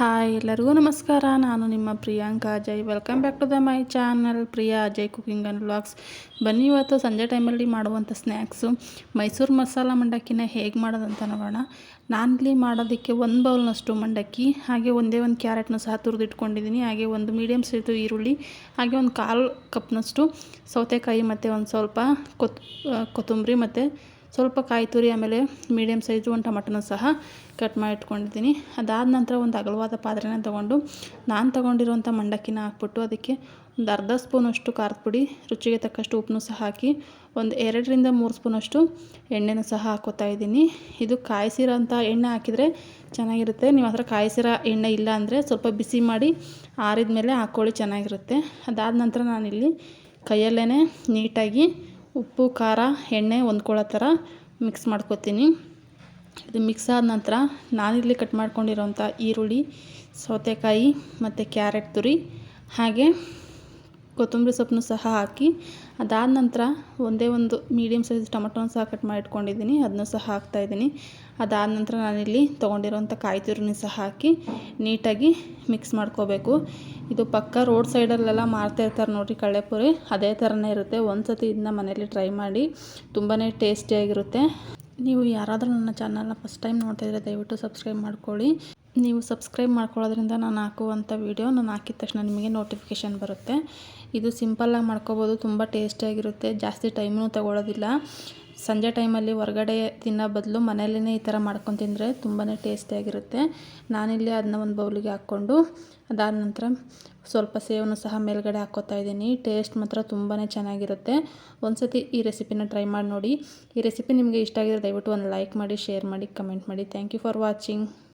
Hi ಎಲ್ಲರಿಗೂ ನಮಸ್ಕಾರ. ನಾನು ನಿಮ್ಮ Priyanka Ajay. Welcome back to the my channel Priya Ajay cooking and vlogs ಬನ್ನಿ ಇವತ್ತು ಸಂಜೆ ಟೈಮಲ್ಲಿ ಮಾಡುವಂಥ ಸ್ನ್ಯಾಕ್ಸು ಮೈಸೂರು ಮಸಾಲ ಮಂಡಕ್ಕಿನ ಹೇಗೆ ಮಾಡೋದಂತ ನೋಡೋಣ. ನಾನಿಲ್ಲಿ ಮಾಡೋದಕ್ಕೆ ಒಂದು ಬೌಲ್ನಷ್ಟು ಮಂಡಕ್ಕಿ, ಹಾಗೆ ಒಂದೇ ಒಂದು ಕ್ಯಾರೆಟ್ನ ಸಹ ತುರಿದಿಟ್ಕೊಂಡಿದ್ದೀನಿ. ಹಾಗೆ ಒಂದು ಮೀಡಿಯಮ್ ಸೈಜು ಈರುಳ್ಳಿ, ಹಾಗೆ ಒಂದು ಕಾಲು ಕಪ್ನಷ್ಟು ಸೌತೆಕಾಯಿ ಮತ್ತು ಒಂದು ಸ್ವಲ್ಪ ಕೊತ್ ಕೊತ್ತಂಬರಿ ಮತ್ತು ಸ್ವಲ್ಪ ಕಾಯಿ ತುರಿ ಆಮೇಲೆ ಮೀಡಿಯಮ್ ಸೈಜು ಒಂದು ಟೊಮಟೊನ ಸಹ ಕಟ್ ಮಾಡಿ ಇಟ್ಕೊಂಡಿದ್ದೀನಿ. ಅದಾದ ನಂತರ ಒಂದು ಅಗಲವಾದ ಪಾತ್ರೆನ ತೊಗೊಂಡು ನಾನು ತೊಗೊಂಡಿರುವಂಥ ಮಂಡಕ್ಕಿನ ಹಾಕ್ಬಿಟ್ಟು ಅದಕ್ಕೆ ಒಂದು ಅರ್ಧ ಸ್ಪೂನಷ್ಟು ಖಾರದ ಪುಡಿ, ರುಚಿಗೆ ತಕ್ಕಷ್ಟು ಉಪ್ಪನ್ನು ಸಹ ಹಾಕಿ ಒಂದು ಎರಡರಿಂದ ಮೂರು ಸ್ಪೂನಷ್ಟು ಎಣ್ಣೆನೂ ಸಹ ಹಾಕೋತಾ ಇದ್ದೀನಿ. ಇದು ಕಾಯಿಸಿರೋಂಥ ಎಣ್ಣೆ ಹಾಕಿದರೆ ಚೆನ್ನಾಗಿರುತ್ತೆ. ನೀವು ಹತ್ರ ಕಾಯಿಸಿರೋ ಎಣ್ಣೆ ಇಲ್ಲ ಅಂದರೆ ಸ್ವಲ್ಪ ಬಿಸಿ ಮಾಡಿ ಆರಿದ ಮೇಲೆ ಹಾಕ್ಕೊಳ್ಳಿ ಚೆನ್ನಾಗಿರುತ್ತೆ. ಅದಾದ ನಂತರ ನಾನಿಲ್ಲಿ ಕೈಯಲ್ಲೇ ನೀಟಾಗಿ ಉಪ್ಪು, ಖಾರ, ಎಣ್ಣೆ ಹೊಂದ್ಕೊಳ್ಳೋ ಥರ ಮಿಕ್ಸ್ ಮಾಡ್ಕೊತೀನಿ. ಇದು ಮಿಕ್ಸ್ ಆದ ನಂತರ ನಾನಿಲ್ಲಿ ಕಟ್ ಮಾಡ್ಕೊಂಡಿರೋಂಥ ಈರುಳ್ಳಿ, ಸೌತೆಕಾಯಿ ಮತ್ತು ಕ್ಯಾರೆಟ್ ತುರಿ ಹಾಗೆ ಕೊತ್ತಂಬರಿ ಸೊಪ್ಪನ್ನು ಸಹ ಹಾಕಿ, ಅದಾದ ನಂತರ ಒಂದೇ ಒಂದು ಮೀಡಿಯಮ್ ಸೈಜ್ ಟೊಮಟೊನ ಸಹ ಕಟ್ ಮಾಡಿ ಇಟ್ಕೊಂಡಿದ್ದೀನಿ ಅದನ್ನು ಸಹ ಹಾಕ್ತಾಯಿದ್ದೀನಿ ಅದಾದ ನಂತರ ನಾನಿಲ್ಲಿ ತೊಗೊಂಡಿರೋಂಥ ಕಾಯಿ ತುರಿನ ಸಹ ಹಾಕಿ ನೀಟಾಗಿ ಮಿಕ್ಸ್ ಮಾಡ್ಕೋಬೇಕು. ಇದು ಪಕ್ಕ ರೋಡ್ ಸೈಡಲ್ಲೆಲ್ಲ ಮಾರ್ತಾ ಇರ್ತಾರೆ ನೋಡಿರಿ ಕಳೆಪುರಿ ಅದೇ ಥರನೇ ಇರುತ್ತೆ. ಒಂದು ಸತಿ ಇದನ್ನ ಮನೇಲಿ ಟ್ರೈ ಮಾಡಿ ತುಂಬಾ ಟೇಸ್ಟಿಯಾಗಿರುತ್ತೆ ನೀವು ಯಾರಾದರೂ ನನ್ನ ಚಾನಲ್ನ ಫಸ್ಟ್ ಟೈಮ್ ನೋಡ್ತಾ ಇದ್ದರೆ ದಯವಿಟ್ಟು ಸಬ್ಸ್ಕ್ರೈಬ್ ಮಾಡ್ಕೊಳ್ಳಿ. ನೀವು ಸಬ್ಸ್ಕ್ರೈಬ್ ಮಾಡ್ಕೊಳ್ಳೋದ್ರಿಂದ ನಾನು ಹಾಕುವಂಥ ವೀಡಿಯೋ ನಾನು ಹಾಕಿದ ತಕ್ಷಣ ನಿಮಗೆ ನೋಟಿಫಿಕೇಷನ್ ಬರುತ್ತೆ. ಇದು ಸಿಂಪಲ್ಲಾಗಿ ಮಾಡ್ಕೋಬೋದು, ತುಂಬ ಟೇಸ್ಟಿಯಾಗಿರುತ್ತೆ, ಜಾಸ್ತಿ ಟೈಮೂ ತಗೊಳ್ಳೋದಿಲ್ಲ. ಸಂಜೆ ಟೈಮಲ್ಲಿ ಹೊರಗಡೆ ತಿನ್ನೋ ಬದಲು ಮನೆಯಲ್ಲೇ ಈ ಥರ ಮಾಡ್ಕೊಂಡು ತಿಂದರೆ ತುಂಬಾ ಟೇಸ್ಟಿಯಾಗಿರುತ್ತೆ. ನಾನಿಲ್ಲಿ ಅದನ್ನ ಒಂದು ಬೌಲಿಗೆ ಹಾಕ್ಕೊಂಡು ಅದಾದ ನಂತರ ಸ್ವಲ್ಪ ಸೇವನ್ನು ಸಹ ಮೇಲ್ಗಡೆ ಹಾಕ್ಕೋತಾ ಇದ್ದೀನಿ. ಟೇಸ್ಟ್ ಮಾತ್ರ ತುಂಬಾ ಚೆನ್ನಾಗಿರುತ್ತೆ. ಒಂದು ಸತಿ ಈ ರೆಸಿಪಿನ ಟ್ರೈ ಮಾಡಿ ನೋಡಿ. ಈ ರೆಸಿಪಿ ನಿಮಗೆ ಇಷ್ಟ ಆಗಿದ್ರೆ ದಯವಿಟ್ಟು ಒಂದು ಲೈಕ್ ಮಾಡಿ, ಶೇರ್ ಮಾಡಿ, ಕಮೆಂಟ್ ಮಾಡಿ. Thank you for watching.